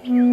திருச்சிற்றம்பலம்.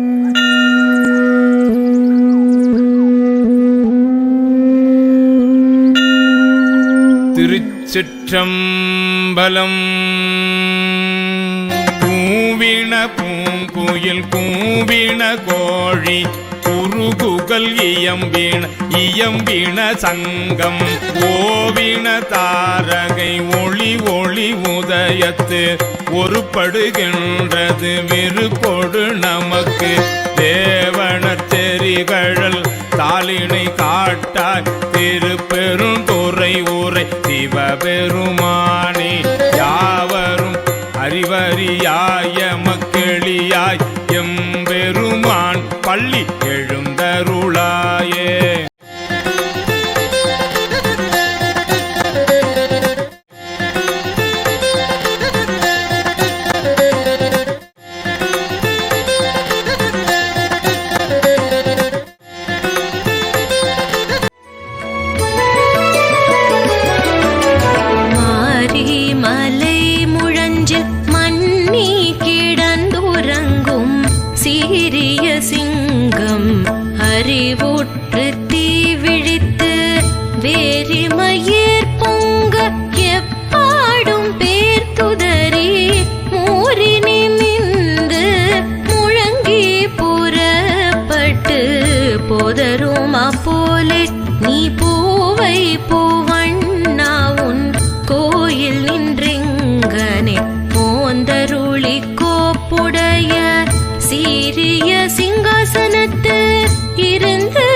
பூவின பூங்குயில் பூவின கோழி குறுகுகள் இயம்பின இயம்பின சங்கம். ஓவின தாரகை ஒளி ஒளி உதயத்து ஒருப்படுகின்றது விருப்பொடு நமக்கு தேவன தெரிகழல் தாளினை காட்டாய். திருப்பெருந்துறை உரை சிவபெருமானே யாவரும் அறிவறியாய மக்களியாய். எம்பெருமான் பள்ளி வேரிமயிர் பொங்க எப்பாடும் பேர் துதறி மூரினி நின்று முழங்கி புறப்பட்டு போதருமா போலே நீ பூவை பூவண்ணா உன் கோயில் நின்றெங்கனே போந்தருளி கோப்புடைய சீரிய சிங்காசனத்து இருந்து